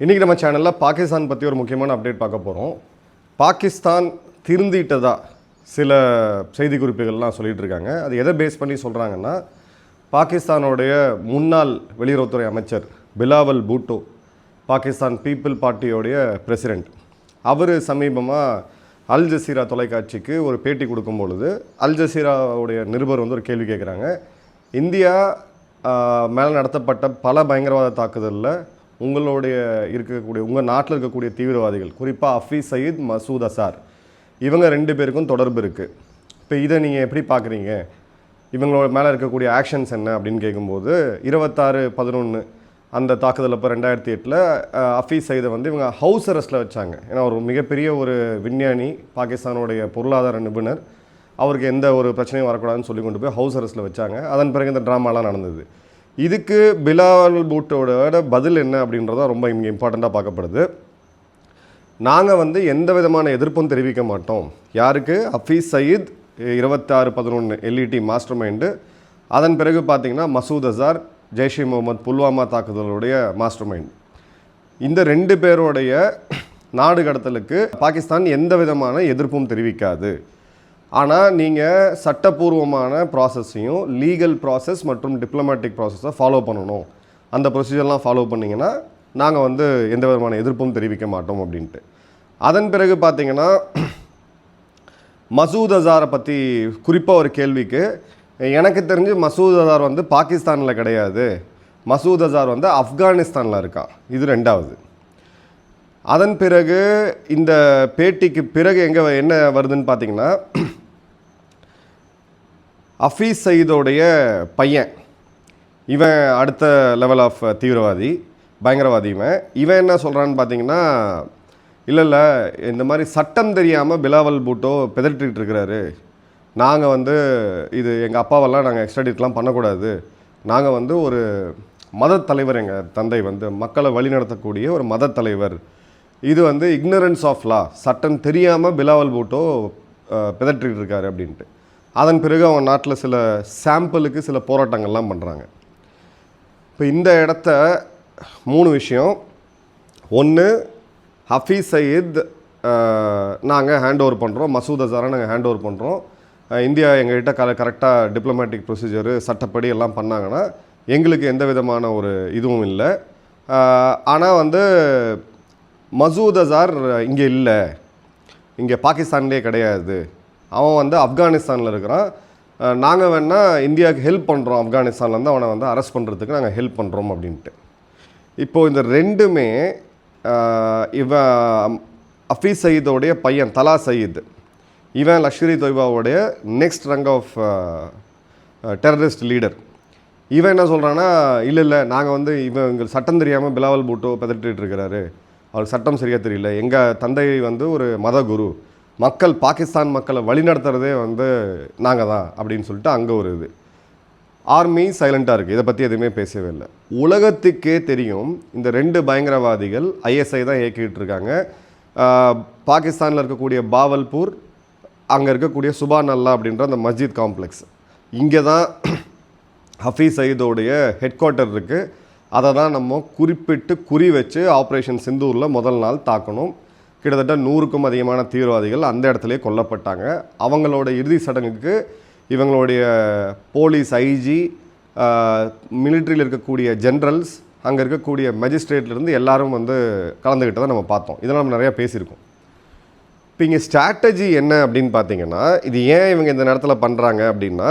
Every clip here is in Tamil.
இன்றைக்கி நம்ம சேனலில் பாகிஸ்தான் பற்றி ஒரு முக்கியமான அப்டேட் பார்க்க போகிறோம் பாகிஸ்தான் திருந்திட்டதா சில செய்தி குறிப்புகள்லாம் சொல்லிகிட்டு இருக்காங்க. அது எதை பேஸ் பண்ணி சொல்கிறாங்கன்னா பாகிஸ்தானுடைய முன்னாள் வெளியுறவுத்துறை அமைச்சர் பிலாவல் பூட்டோ பாகிஸ்தான் பீப்புள் பார்ட்டியோடைய பிரசிடெண்ட் அவர் சமீபமாக அல் ஜசீரா தொலைக்காட்சிக்கு ஒரு பேட்டி கொடுக்கும் பொழுது அல் ஜசீராவுடைய நிருபர் வந்து ஒரு கேள்வி கேட்குறாங்க இந்தியா மேலே நடத்தப்பட்ட பல பயங்கரவாத தாக்குதலில் உங்களுடைய இருக்கக்கூடிய உங்கள் நாட்டில் இருக்கக்கூடிய தீவிரவாதிகள் குறிப்பாக ஹஃபீஸ் சயீத் மசூத் அசார் இவங்க ரெண்டு பேருக்கும் தொடர்பு இருக்குது இப்போ இதை நீங்கள் எப்படி பார்க்குறீங்க இவங்களோட மேலே இருக்கக்கூடிய ஆக்ஷன்ஸ் என்ன அப்படின்னு கேட்கும்போது இருபத்தாறு பதினொன்று அந்த தாக்குதல் அப்போ ரெண்டாயிரத்தி எட்டில் அஃபீஸ் சைதை வந்து இவங்க ஹவுஸ் அரெஸ்ட்டில் வச்சாங்க. ஏன்னா ஒரு மிகப்பெரிய ஒரு விஞ்ஞானி பாகிஸ்தானுடைய பொருளாதார நிபுணர் அவருக்கு எந்த ஒரு பிரச்சனையும் வரக்கூடாதுன்னு சொல்லி கொண்டு போய் ஹவுஸ் அரெஸ்ட்டில் வச்சாங்க. அதன் பிறகு இந்த ட்ராமாலாம் நடந்தது. இதுக்கு பிலாவல் பூட்டோட பதில் என்ன அப்படின்றதான் ரொம்ப இங்கே இம்பார்ட்டண்ட்டாக பார்க்கப்படுது. நாங்கள் வந்து எந்த விதமான எதிர்ப்பும் தெரிவிக்க மாட்டோம். யாருக்கு? ஹஃபீஸ் சயீத் இருபத்தாறு பதினொன்று எல்இடி மாஸ்டர் மைண்டு அதன் பிறகு பார்த்திங்கன்னா மசூத் அசார் ஜெய்ஷே முகமது புல்வாமா தாக்குதலுடைய மாஸ்டர் மைண்ட் இந்த ரெண்டு பேருடைய நாடு கடத்தலுக்கு பாகிஸ்தான் எந்த விதமான எதிர்ப்பும் தெரிவிக்காது. ஆனால் நீங்கள் சட்டப்பூர்வமான ப்ராசஸையும் லீகல் ப்ராசஸ் மற்றும் டிப்ளமேட்டிக் ப்ராசஸை ஃபாலோ பண்ணணும். அந்த ப்ரொசீஜர்லாம் ஃபாலோ பண்ணிங்கன்னா நாங்கள் வந்து எந்த விதமான எதிர்ப்பும் தெரிவிக்க மாட்டோம் அப்படின்ட்டு. அதன் பிறகு பார்த்தீங்கன்னா மசூத் அசாரை பற்றி குறிப்பாக ஒரு கேள்விக்கு எனக்கு தெரிஞ்சு மசூத் அசார் வந்து பாகிஸ்தானில் கிடையாது. மசூத் அசார் வந்து ஆப்கானிஸ்தானில் இருக்கான் இது ரெண்டாவது. அதன் பிறகு இந்த பேட்டிக்கு பிறகு எங்கே என்ன வருதுன்னு பார்த்தீங்கன்னா அஃபீஸ் சயீதோடைய பையன். இவன் அடுத்த லெவல் ஆஃப் தீவிரவாதி பயங்கரவாதி இவன். இவன் என்ன சொல்கிறான்னு பார்த்தீங்கன்னா இல்லை இல்லை இந்த மாதிரி சட்டம் தெரியாமல் பிலாவல் பூட்டோ பிதற்றிட்டு இருக்கிறாரு. நாங்கள் வந்து இது எங்கள் அப்பாவெல்லாம் நாங்கள் எக்ஸ்ட்ராடிட்லாம் பண்ணக்கூடாது. நாங்கள் வந்து ஒரு மத தலைவர் எங்கள் தந்தை வந்து மக்களை வழிநடத்தக்கூடிய ஒரு மதத்தலைவர் இது வந்து இக்னரன்ஸ் ஆஃப் லா சட்டம் தெரியாமல் பிலாவல் பூட்டோ பிதற்றிட்டு இருக்காரு அப்படின்ட்டு. அதன் பிறகு அவங்க நாட்டில் சில சாம்பிளுக்கு சில போராட்டங்கள்லாம் பண்ணுறாங்க. இப்போ இந்த இடத்த மூணு விஷயம். ஒன்று ஹஃபீஸ் சயீத் நாங்கள் ஹேண்ட் ஓவர் பண்ணுறோம் மசூத் அசாரை நாங்கள் ஹேண்ட் ஓவர் பண்ணுறோம் இந்தியா எங்கள்கிட்ட க கரெக்டாக டிப்ளமேட்டிக் ப்ரொசீஜரு சட்டப்படி எல்லாம் பண்ணாங்கன்னா எங்களுக்கு எந்த விதமான ஒரு இதுவும் இல்லை. ஆனால் வந்து மசூத் அசார் இங்கே இல்லை. இங்கே பாகிஸ்தான்லேயே கிடையாது. அவன் வந்து ஆப்கானிஸ்தானில் இருக்கிறான். நாங்கள் வேணால் இந்தியாவுக்கு ஹெல்ப் பண்ணுறோம் ஆப்கானிஸ்தான்லேருந்து அவனை வந்து அரெஸ்ட் பண்ணுறதுக்கு நாங்கள் ஹெல்ப் பண்ணுறோம் அப்படின்ட்டு. இப்போது இந்த ரெண்டுமே இவன் அஃபீஸ் சயீதோடைய பையன் தலா சயீத். இவன் Lashkar e தொய்பாவோடைய next rank of terrorist leader இவன் என்ன சொல்கிறான்னா இல்லை இல்லை நாங்கள் வந்து இவன் எங்களுக்கு சட்டம் தெரியாமல் பிலாவல் பூட்டோ பதட்டிட்டு இருக்கிறாரு. அவருக்கு சட்டம் சரியாக தெரியல. எங்கள் தந்தை வந்து ஒரு மத குரு. மக்கள் பாகிஸ்தான் மக்களை வழிநடத்துறதே வந்து நாங்கள் தான் அப்படின்னு சொல்லிட்டு அங்கே ஒரு இது. ஆர்மி சைலண்ட்டாக இருக்குது இதை பற்றி எதுவுமே பேசவே இல்லை. உலகத்துக்கே தெரியும் இந்த ரெண்டு பயங்கரவாதிகள் ஐஎஸ்ஐ தான் இயக்கிட்டு இருக்காங்க. பாகிஸ்தானில் இருக்கக்கூடிய பாவல்பூர் அங்கே இருக்கக்கூடிய சுபான் அல்லா அப்படின்ற அந்த மஸ்ஜித் காம்ப்ளெக்ஸ் இங்கே தான் ஹஃபீஸ் சயீதோடைய ஹெட் குவார்ட்டர் இருக்குது அதை தான் நம்ம குறிப்பிட்டு குறி வச்சு ஆப்ரேஷன் சிந்தூரில் முதல் நாள் தாக்கணும். கிட்டத்தட்ட நூறுக்கும் அதிகமான தீவிரவாதிகள் அந்த இடத்துலையே கொல்லப்பட்டாங்க. அவங்களோட இறுதி சடங்குக்கு இவங்களுடைய போலீஸ் ஐஜி மிலிட்ரியில் இருக்கக்கூடிய ஜென்ரல்ஸ் அங்கே இருக்கக்கூடிய மெஜிஸ்ட்ரேட்லேருந்து எல்லாரும் வந்து கலந்துக்கிட்டதை நம்ம பார்த்தோம். இதெல்லாம் நம்ம நிறையா பேசியிருக்கோம். இப்போ இங்கே ஸ்ட்ராட்டஜி என்ன அப்படின்னு பார்த்தீங்கன்னா இது ஏன் இவங்க இந்த நேரத்தில் பண்ணுறாங்க அப்படின்னா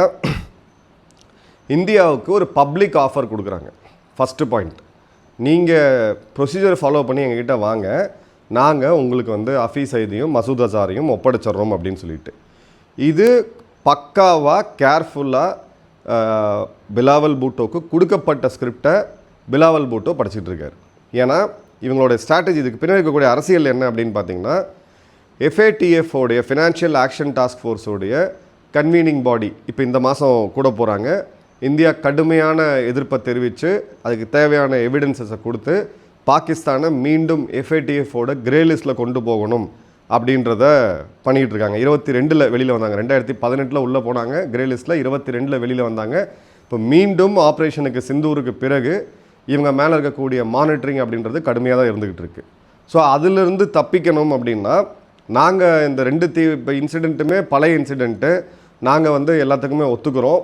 இந்தியாவுக்கு ஒரு பப்ளிக் ஆஃபர் கொடுக்குறாங்க. ஃபஸ்ட்டு பாயிண்ட் நீங்கள் ப்ரொசீஜர் ஃபாலோ பண்ணி எங்ககிட்ட வாங்க. நாங்கள் உங்களுக்கு வந்து அஃபீஸ் ஐதியும் மசூத் அசாரையும் ஒப்படைச்சிட்றோம் அப்படின்னு சொல்லிட்டு. இது பக்காவாக கேர்ஃபுல்லாக பிலாவல் பூட்டோக்கு கொடுக்கப்பட்ட ஸ்கிரிப்டை பிலாவல் பூட்டோ படிச்சுட்டு இருக்கார். ஏன்னா இவங்களோட ஸ்ட்ராட்டஜி இதுக்கு பின்னாடி இருக்கக்கூடிய அரசியல் என்ன அப்படின்னு பார்த்தீங்கன்னா FATF உடைய ஃபினான்ஷியல் ஆக்ஷன் டாஸ்க் ஃபோர்ஸோடைய கன்வீனிங் பாடி இப்போ இந்த மாதம் கூட போகிறாங்க இந்தியா கடுமையான எதிர்ப்பை தெரிவித்து அதுக்கு தேவையான எவிடன்சஸை கொடுத்து பாகிஸ்தானை மீண்டும் எஃப்ஏடிஎஃபோட கிரே லிஸ்ட்டில் கொண்டு போகணும் அப்படின்றத பண்ணிகிட்டு இருக்காங்க இருபத்தி ரெண்டில் வெளியில் வந்தாங்க. ரெண்டாயிரத்தி பதினெட்டில் உள்ளே போனாங்க. கிரே லிஸ்ட்டில் இருபத்தி ரெண்டில் வெளியில் வந்தாங்க. இப்போ மீண்டும் ஆப்ரேஷனுக்கு சிந்தூருக்கு பிறகு இவங்க மேலே இருக்கக்கூடிய மானிட்டரிங் அப்படின்றது கடுமையாக தான் இருந்துக்கிட்டு இருக்குது ஸோ அதிலிருந்து தப்பிக்கணும் அப்படின்னா நாங்கள் இந்த ரெண்டு தீ இப்போ இன்சிடெண்ட்டுமே பழைய இன்சிடெண்ட்டு நாங்கள் வந்து எல்லாத்துக்குமே ஒத்துக்கிறோம்.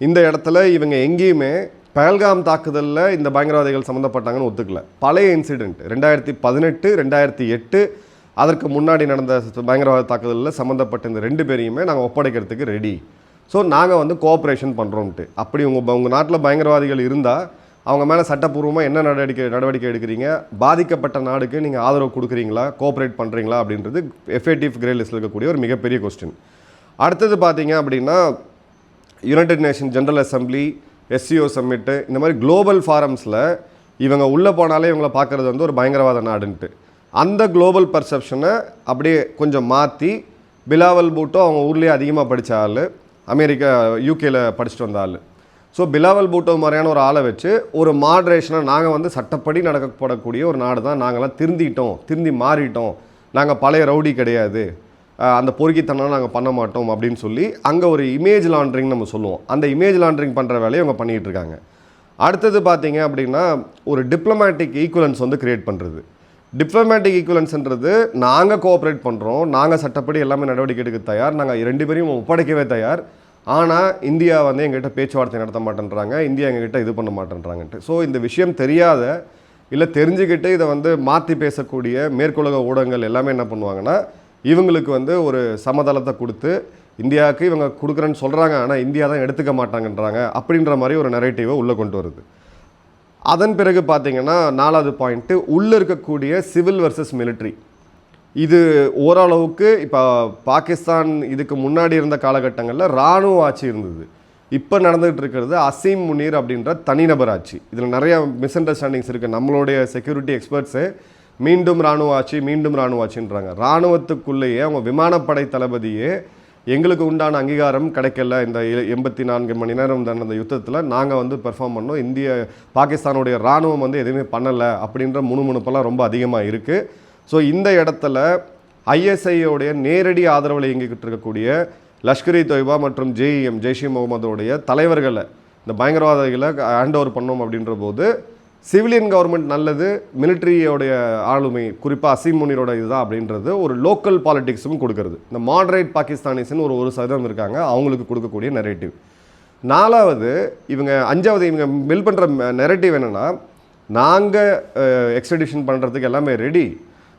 இந்த இடத்துல இவங்க எங்கேயுமே பஹல்காம் தாக்குதலில் இந்த பயங்கரவாதிகள் சம்மந்தப்பட்டாங்கன்னு ஒத்துக்கல. பழைய இன்சிடெண்ட் ரெண்டாயிரத்தி பதினெட்டு ரெண்டாயிரத்தி எட்டு அதற்கு முன்னாடி நடந்த பயங்கரவாத தாக்குதலில் சம்மந்தப்பட்ட இந்த ரெண்டு பேரையுமே நாங்கள் ஒப்படைக்கிறதுக்கு ரெடி ஸோ நாங்கள் வந்து கோஆப்ரேஷன் பண்ணுறோம்ட்டு அப்படி உங்கள் உங்கள் நாட்டில் பயங்கரவாதிகள் இருந்தால் அவங்க மேலே சட்டப்பூர்வமாக என்ன நடவடிக்கை நடவடிக்கை எடுக்கிறீங்க? பாதிக்கப்பட்ட நாடுக்கு நீங்கள் ஆதரவு கொடுக்குறீங்களா? கோஆப்ரேட் பண்ணுறீங்களா அப்படின்றது எஃபேட்டிவ் கிரே லிஸ்ட்டில் இருக்கக்கூடிய ஒரு மிகப்பெரிய கொஸ்டின் அடுத்தது பார்த்தீங்க அப்படின்னா United Nation General Assembly SCO summit இந்த மாதிரி குளோபல் ஃபாரம்ஸில் இவங்க உள்ளே போனாலே இவங்களை பார்க்குறது வந்து ஒரு பயங்கரவாத நாடுன்ட்டு. அந்த குளோபல் பர்செப்ஷனை அப்படியே கொஞ்சம் மாற்றி பிலாவல் பூட்டோ அவங்க ஊர்லேயே அதிகமாக படித்த ஆள் அமெரிக்கா யூகேயில் படிச்சுட்டு வந்த ஆள். ஸோ பிலாவல் பூட்டோ மாதிரியான ஒரு ஆளை வச்சு ஒரு மாட்ரேஷனாக நாங்கள் வந்து சட்டப்படி நடக்கப்படக்கூடிய ஒரு நாடு தான் நாங்களாம் திருந்திட்டோம் திருந்தி மாறிட்டோம். நாங்கள் பழைய ரவுடி கிடையாது. அந்த பொறுக்கித்தனம் நாங்கள் பண்ண மாட்டோம் அப்படின்னு சொல்லி அங்கே ஒரு இமேஜ் லாண்ட்ரிங் நம்ம சொல்லுவோம். அந்த இமேஜ் லாண்ட்ரிங் பண்ணுற வேலையை அவங்க பண்ணிகிட்டு இருக்காங்க. அடுத்தது பார்த்தீங்க அப்படின்னா ஒரு டிப்ளமேட்டிக் ஈக்குவலன்ஸ் வந்து கிரியேட் பண்ணுறது டிப்ளமேட்டிக் ஈக்குவலன்ஸ்ன்றது நாங்கள் கோஆப்ரேட் பண்ணுறோம் நாங்கள் சட்டப்படி எல்லாமே நடவடிக்கை எடுக்க தயார் நாங்கள் ரெண்டு பேரையும் ஒப்படைக்கவே தயார். ஆனால் இந்தியா வந்து எங்ககிட்ட பேச்சுவார்த்தை நடத்த மாட்டேன்றாங்க இந்தியா எங்ககிட்ட இது பண்ண மாட்டேன்றாங்கன்ட்டு. ஸோ இந்த விஷயம் தெரியாத இல்லை தெரிஞ்சுக்கிட்டு இதை வந்து மாற்றி பேசக்கூடிய மேற்குலக ஊடகங்கள் எல்லாமே என்ன பண்ணுவாங்கன்னா இவங்களுக்கு வந்து ஒரு சமதளத்தை கொடுத்து இந்தியாவுக்கு இவங்க கொடுக்குறேன்னு சொல்கிறாங்க ஆனால் இந்தியா தான் எடுத்துக்க மாட்டாங்கன்றாங்க அப்படின்ற மாதிரி ஒரு நெரேட்டிவை உள்ளே கொண்டு வருது. அதன் பிறகு பார்த்திங்கன்னா நாலாவது பாயிண்ட்டு உள்ளே இருக்கக்கூடிய சிவில் வர்சஸ் மிலிட்ரி இது ஓரளவுக்கு இப்போ பாகிஸ்தான் இதுக்கு முன்னாடி இருந்த காலகட்டங்களில் இராணுவ ஆட்சி இருந்தது. இப்போ நடந்துகிட்டு இருக்கிறது அசீம் முனீர் அப்படின்ற தனிநபர் ஆட்சி. இதில் நிறைய மிஸ் அண்டர்ஸ்டாண்டிங்ஸ் இருக்குது நம்மளுடைய செக்யூரிட்டி எக்ஸ்பர்ட்ஸு மீண்டும் இராணுவ ஆட்சி மீண்டும் இராணுவ ஆட்சின்றாங்க. இராணுவத்துக்குள்ளேயே அவங்க விமானப்படை தளபதியே எங்களுக்கு உண்டான அங்கீகாரம் கிடைக்கல. இந்த எ- எண்பத்தி நான்கு மணி நேரம் அந்த யுத்தத்தில் நாங்கள் வந்து பெர்ஃபார்ம் பண்ணோம். இந்திய பாகிஸ்தானுடைய இராணுவம் வந்து எதுவுமே பண்ணலை அப்படின்ற முணுமுணுப்பெல்லாம் ரொம்ப அதிகமாக இருக்குது ஸோ இந்த இடத்துல ஐஎஸ்ஐயோடைய நேரடி ஆதரவில் இயங்கிக்கிட்டு இருக்கக்கூடிய லஷ்கர் இ தொய்பா மற்றும் ஜேஇஎம் ஜெய்ஷி இ முகமதோடைய தலைவர்களை இந்த பயங்கரவாதிகளை ஹேண்ட் ஓவர் பண்ணோம் அப்படின்ற போது சிவிலியன் கவர்மெண்ட் நல்லது மிலிட்ரியோடைய ஆளுமை குறிப்பாக அசீம் முனிரோட இதுதான் அப்படின்றது ஒரு லோக்கல் பாலிடிக்ஸும் கொடுக்கறது. இந்த மாடரேட் பாகிஸ்தானிஸ்னு ஒரு ஒரு சதவீதம் இருக்காங்க அவங்களுக்கு கொடுக்கக்கூடிய நெரேட்டிவ் நாலாவது இவங்க அஞ்சாவது இவங்க பில் பண்ணுற நெரேட்டிவ் என்னென்னா நாங்கள் எக்ஸ்ட்ரடிஷன் பண்ணுறதுக்கு எல்லாமே ரெடி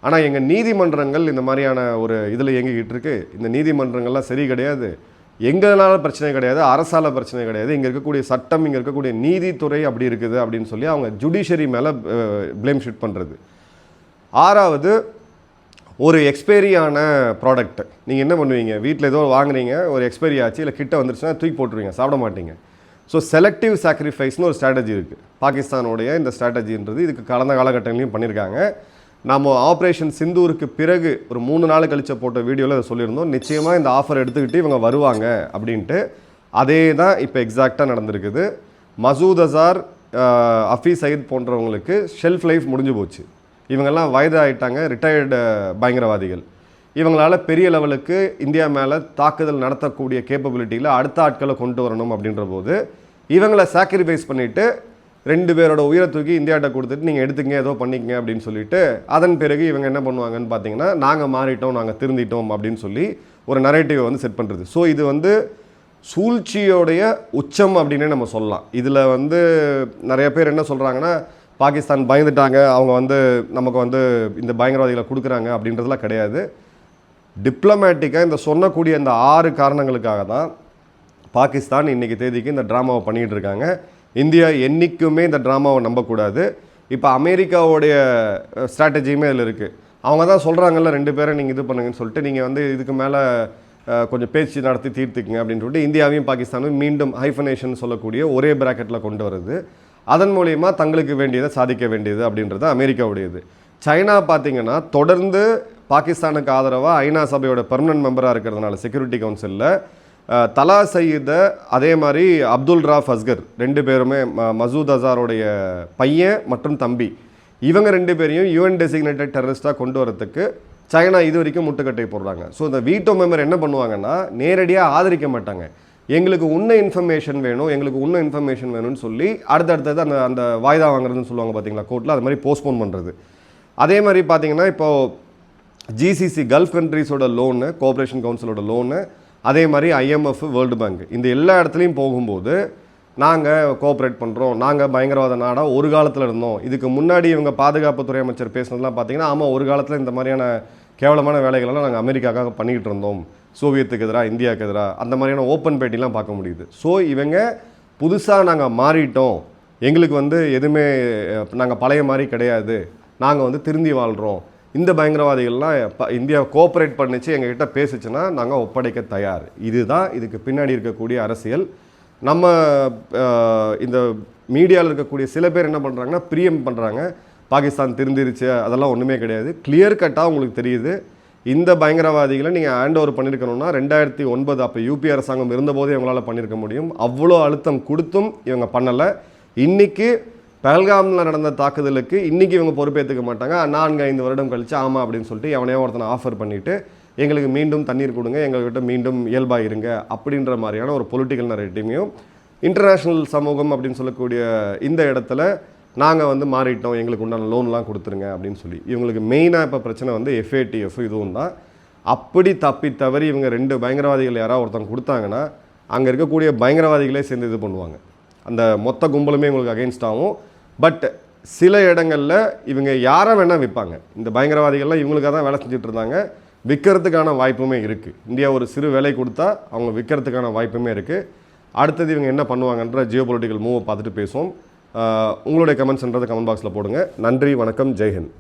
ஆனால் எங்கள் நீதிமன்றங்கள் இந்த மாதிரியான ஒரு இதில் இயங்கிக்கிட்டு இருக்கு. இந்த நீதிமன்றங்கள்லாம் சரி கிடையாது. எங்களால பிரச்சனை கிடையாது அரசால பிரச்சனை கிடையாது. இங்கே இருக்கக்கூடிய சட்டம் இங்கே இருக்கக்கூடிய நீதித்துறை அப்படி இருக்குது அப்படின்னு சொல்லி அவங்க ஜுடிஷரி மேலே ப்ளேம் ஷீட் பண்ணுறது ஆறாவது ஒரு எக்ஸ்பைரியான ப்ராடக்ட் நீங்கள் என்ன பண்ணுவீங்க? வீட்டில் ஏதோ வாங்குறீங்க ஒரு எக்ஸ்பைரி ஆச்சு இல்லை கிட்ட வந்துருச்சுன்னா தூக்கி போட்டுருவீங்க சாப்பிட மாட்டீங்க. ஸோ செலக்டிவ் சாக்ரிஃபைஸ்னு ஒரு ஸ்ட்ராட்டஜி இருக்குது பாகிஸ்தானுடைய இந்த ஸ்ட்ராட்டஜின்றது இதுக்கு கடந்த காலகட்டங்களையும் பண்ணியிருக்காங்க நம்ம ஆப்ரேஷன் சிந்தூருக்கு பிறகு ஒரு மூணு நாள் கழிச்ச போட்ட வீடியோவில் அதை சொல்லியிருந்தோம். நிச்சயமாக இந்த ஆஃபர் எடுத்துக்கிட்டு இவங்க வருவாங்க அப்படின்ட்டு. அதே தான் இப்போ எக்ஸாக்டாக நடந்திருக்குது. மசூத் அசார் அஃபி சயீத் போன்றவங்களுக்கு ஷெல்ஃப் லைஃப் முடிஞ்சு போச்சு. இவங்கெல்லாம் வயதாகிட்டாங்க ரிட்டையர்டு பயங்கரவாதிகள். இவங்களால பெரிய லெவலுக்கு இந்தியா மேலே தாக்குதல் நடத்தக்கூடிய கேப்பபிலிட்டியில் அடுத்த ஆட்களை கொண்டு வரணும் அப்படின்ற போது இவங்களை சாக்ரிஃபைஸ் பண்ணிவிட்டு ரெண்டு பேரோட உயிரை தூக்கி இந்தியாட்ட கொடுத்துட்டு நீங்கள் எடுத்துங்க ஏதோ பண்ணிக்கங்க அப்படின்னு சொல்லிட்டு அதன் பிறகு இவங்க என்ன பண்ணுவாங்கன்னு பார்த்தீங்கன்னா நாங்கள் மாறிட்டோம் நாங்கள் திருந்திட்டோம் அப்படின்னு சொல்லி ஒரு நரேட்டிவை வந்து செட் பண்ணுறது ஸோ இது வந்து சூழ்ச்சியோடைய உச்சம் அப்படின்னே நம்ம சொல்லலாம். இதில் வந்து நிறைய பேர் என்ன சொல்கிறாங்கன்னா பாகிஸ்தான் பயந்துட்டாங்க அவங்க வந்து நமக்கு வந்து இந்த பயங்கரவாதிகளை கொடுக்குறாங்க அப்படின்றதுலாம் கிடையாது. டிப்ளமேட்டிக்காக இந்த சொன்னக்கூடிய இந்த ஆறு காரணங்களுக்காக தான் பாகிஸ்தான் இன்னைக்கு தேதிக்கு இந்த ட்ராமாவை பண்ணிகிட்டு இருக்காங்க. இந்தியா என்றைக்குமே இந்த ட்ராமாவை நம்பக்கூடாது. இப்போ அமெரிக்காவுடைய ஸ்ட்ராட்டஜியுமே அதில் இருக்குது அவங்க தான் சொல்கிறாங்கல்ல ரெண்டு பேரை நீங்கள் இது பண்ணுங்கன்னு சொல்லிட்டு நீங்கள் வந்து இதுக்கு மேலே கொஞ்சம் பேச்சு நடத்தி தீர்த்துக்குங்க அப்படின்னு சொல்லிட்டு இந்தியாவையும் பாகிஸ்தானையும் மீண்டும் ஹைஃபனேஷன் சொல்லக்கூடிய ஒரே பிராக்கெட்டில் கொண்டு வருது. அதன் மூலயமா தங்களுக்கு வேண்டியதை சாதிக்க வேண்டியது அப்படின்றது அமெரிக்காவுடையது. சைனா பார்த்தீங்கன்னா தொடர்ந்து பாகிஸ்தானுக்கு ஆதரவாக ஐநா சபையோட பெர்மனன்ட் மெம்பராக இருக்கிறதுனால செக்யூரிட்டி கவுன்சிலில் தலா சயீத அதே மாதிரி அப்துல் ராஃப் அஸ்கர் ரெண்டு பேருமே ம- மசூத் அசாருடைய பையன் மற்றும் தம்பி. இவங்க ரெண்டு பேரையும் யூஎன் டெசிக்னேட்டட் டெரரிஸ்டாக கொண்டு வரதுக்கு சைனா இது வரைக்கும் முட்டுக்கட்டை போடுறாங்க. ஸோ இந்த வீட்டோ மெம்பர் என்ன பண்ணுவாங்கன்னா நேரடியாக ஆதரிக்க மாட்டாங்க. எங்களுக்கு உன்ன இன்ஃபர்மேஷன் வேணும் எங்களுக்கு உன்ன இன்ஃபர்மேஷன் வேணும்னு சொல்லி அடுத்தடுத்தது அந்த அந்த வாய்தா வாங்குறதுன்னு சொல்லுவாங்க பார்த்தீங்களா கோர்ட்டில் அது மாதிரி போஸ்ட்போன் பண்ணுறது அதே மாதிரி பார்த்தீங்கன்னா இப்போது ஜிசிசி கல்ஃப் கண்ட்ரீஸோட லோனு கோஆப்ரேஷன் கவுன்சிலோட லோனு அதே மாதிரி ஐஎம்எஃப் வேர்ல்டு பேங்க் இந்த எல்லா இடத்துலையும் போகும்போது நாங்கள் கோஆப்ரேட் பண்ணுறோம் நாங்கள் பயங்கரவாத நாடாக ஒரு காலத்தில் இருந்தோம். இதுக்கு முன்னாடி இவங்க பாதுகாப்புத்துறை அமைச்சர் பேசுனதுலாம் பார்த்தீங்கன்னா ஆமாம் ஒரு காலத்தில் இந்த மாதிரியான கேவலமான வேலைகளெல்லாம் நாங்கள் அமெரிக்காக்காக பண்ணிக்கிட்டு இருந்தோம். சோவியத்துக்கு எதிராக இந்தியாவுக்கு எதிராக அந்த மாதிரியான ஓப்பன் பேட்டிலாம் பார்க்க முடியுது. ஸோ இவங்க புதுசாக நாங்கள் மாறிட்டோம். எங்களுக்கு வந்து எதுவுமே நாங்கள் பழைய மாதிரி கிடையாது. நாங்கள் வந்து திருந்தி வாழ்கிறோம் இந்த பயங்கரவாதிகள்லாம் இந்தியா கோஆப்ரேட் பண்ணிச்சு எங்ககிட்ட பேசுச்சுன்னா நாங்கள் ஒப்படைக்க தயார். இதுதான் இதுக்கு பின்னாடி இருக்கக்கூடிய அரசியல். நம்ம இந்த மீடியாவில் இருக்கக்கூடிய சில பேர் என்ன பண்ணுறாங்கன்னா பிரியம் பண்ணுறாங்க பாகிஸ்தான் திருந்திருச்சு அதெல்லாம் ஒன்றுமே கிடையாது. கிளியர் கட்டாக உங்களுக்கு தெரியுது. இந்த பயங்கரவாதிகளை நீங்கள் ஹேண்ட் ஓவர் பண்ணியிருக்கணும்னா ரெண்டாயிரத்தி ஒன்பது அப்போ யூபி அரசாங்கம் இருந்தபோதே இவங்களால் பண்ணியிருக்க முடியும். அவ்வளோ அழுத்தம் கொடுத்தும் இவங்க பண்ணலை. இன்றைக்கி பஹல்காமில் நடந்த தாக்குதலுக்கு இன்றைக்கி இவங்க பொறுப்பேற்றுக்க மாட்டாங்க. நான்கு ஐந்து வருடம் கழித்து ஆமாம் அப்படின்னு சொல்லிட்டு எவனையோ ஒருத்தனை ஆஃபர் பண்ணிவிட்டு எங்களுக்கு மீண்டும் தண்ணீர் கொடுங்க எங்கள்கிட்ட மீண்டும் இயல்பாக இருங்க அப்படின்ற மாதிரியான ஒரு பொலிட்டிக்கல் நரேட்டிவையும் இன்டர்நேஷ்னல் சமூகம் அப்படின்னு சொல்லக்கூடிய இந்த இடத்துல நாங்கள் வந்து மாறிட்டோம் எங்களுக்கு உண்டான லோன்லாம் கொடுத்துருங்க அப்படின்னு சொல்லி. இவங்களுக்கு மெயினாக இப்போ பிரச்சனை வந்து எஃப்ஏடிஎஃப் இதுவும் தான். அப்படி தப்பி தவறி இவங்க ரெண்டு பயங்கரவாதிகள் யாராவது ஒருத்தங்க கொடுத்தாங்கன்னா அங்கே இருக்கக்கூடிய பயங்கரவாதிகளே சேர்ந்து இது பண்ணுவாங்க. அந்த மொத்த கும்பலுமே உங்களுக்கு அகெயின்ஸ்டாகவும் பட் சில இடங்களில் இவங்க யாரை வேணால் விற்பாங்க. இந்த பயங்கரவாதிகள்லாம் இவங்களுக்காக தான் வேலை செஞ்சுட்டு இருந்தாங்க. விற்கிறதுக்கான வாய்ப்புமே இருக்குது இந்தியா ஒரு சிறு வேலை கொடுத்தா அவங்க விற்கிறதுக்கான வாய்ப்புமே இருக்குது அடுத்தது இவங்க என்ன பண்ணுவாங்கன்ற ஜியோ பொலிட்டிக்கல் மூவை பார்த்துட்டு பேசுவோம். உங்களுடைய கமெண்ட்ஸ்ன்றதை கமெண்ட் பாக்ஸில் போடுங்க. நன்றி வணக்கம் ஜெய்ஹிந்த்